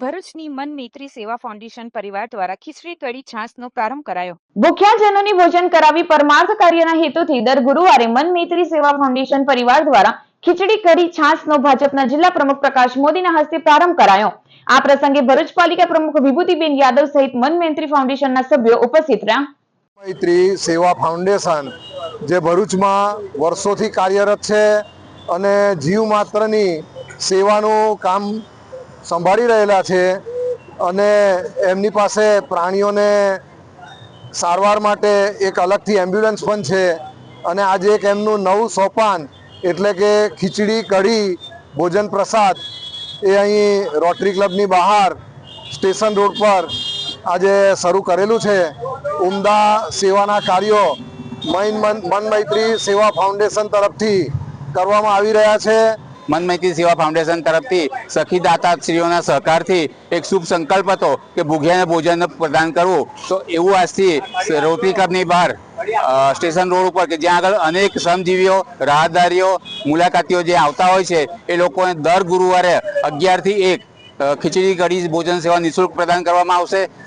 ભરૂચની મન મૈત્રી સેવા ફાઉન્ડેશન પરિવાર દ્વારા ખીચડી કઢી છાસનો પ્રારંભ કરાયો. ભૂખ્યાજનોની ભોજન કરાવી પરમાર્થ કાર્યના હેતુથી દર ગુરુવારે મન મૈત્રી સેવા ફાઉન્ડેશન પરિવાર દ્વારા ખીચડી કઢી છાસનો ભાજપના જિલ્લા પ્રમુખ પ્રકાશ મોદીના હસ્તે પ્રારંભ કરાયો. આ પ્રસંગે ભરૂચ પાલિકા પ્રમુખ વિભૂતિબેન યાદવ સહિત મન મૈત્રી ફાઉન્ડેશનના સભ્યો ઉપસ્થિત રહ્યા. મૈત્રી સેવા ફાઉન્ડેશન જે ભરૂચમાં વર્ષોથી કાર્યરત છે અને જીવ માત્રની સેવાનું કામ સંભાળી રહેલા છે અને એમની પાસે પ્રાણીઓને સારવાર માટે એક અલગથી એમ્બ્યુલન્સ પણ છે અને આજે એક એમનું નવું સોપાન, એટલે કે ખીચડી, કઢી, ભોજન પ્રસાદ, એ અહીં રોટરી ક્લબની બહાર, સ્ટેશન રોડ પર આજે શરૂ કરેલું છે. ઉમદા સેવાના કાર્યો મન મન મૈત્રી સેવા ફાઉન્ડેશન તરફથી કરવામાં આવી રહ્યા છે. મન મૈત્રી સેવા ફાઉન્ડેશન તરફથી સખી દાતાશ્રીઓના સહકારથી એક શુભ સંકલ્પ હતો કે ભૂખ્યાને ભોજન પ્રદાન કરવું. તો એવું આજથી રોટરી ક્લબની બહાર સ્ટેશન રોડ ઉપર કે જ્યાં આગળ અનેક શ્રમજીવીઓ, રાહદારીઓ, મુલાકાતીઓ જે આવતા હોય છે, એ લોકોને દર ગુરુવારે અગિયારથી એક ખીચડી, કઢી, ભોજન સેવા નિઃશુલ્ક પ્રદાન કરવામાં આવશે.